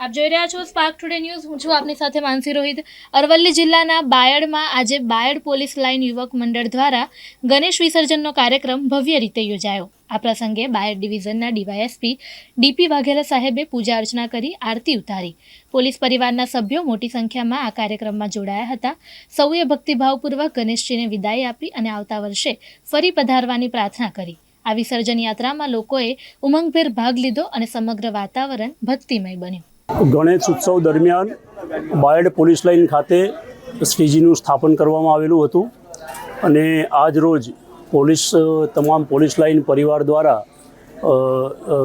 આપ જોઈ રહ્યા છો સ્પાર્ક ટુડે ન્યૂઝ હું છું આપની સાથે માનસી રોહિત. અરવલ્લી જિલ્લાના બાયડમાં આજે બાયડ પોલીસ લાઇન યુવક મંડળ દ્વારા ગણેશ વિસર્જનનો કાર્યક્રમ ભવ્ય રીતે યોજાયો. આ પ્રસંગે બાયડ ડિવિઝનના ડીવાયએસપી ડીપી વાઘેલા સાહેબે પૂજા અર્ચના કરી, આરતી ઉતારી. પોલીસ પરિવારના સભ્યો મોટી સંખ્યામાં આ કાર્યક્રમમાં જોડાયા હતા. સૌએ ભક્તિભાવપૂર્વક ગણેશજીને વિદાય આપી અને આવતા વર્ષે ફરી પધારવાની પ્રાર્થના કરી. આ વિસર્જન યાત્રામાં લોકોએ ઉમંગભેર ભાગ લીધો અને સમગ્ર વાતાવરણ ભક્તિમય બન્યું. ગણેશ ઉત્સવ દરમિયાન બાયડ પોલીસ લાઇન ખાતે શ્રીજીનું સ્થાપન કરવામાં આવેલું હતું અને આજ રોજ પોલીસ, તમામ પોલીસ લાઇન પરિવાર દ્વારા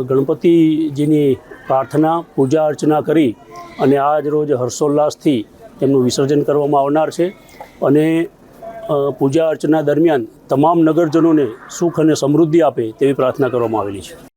ગણપતિજીની પ્રાર્થના, પૂજા અર્ચના કરી અને આજ રોજ હર્ષોલ્લાસથી તેમનું વિસર્જન કરવામાં આવનાર છે અને પૂજા અર્ચના દરમિયાન તમામ નગરજનોને સુખ અને સમૃદ્ધિ આપે તેવી પ્રાર્થના કરવામાં આવેલી છે.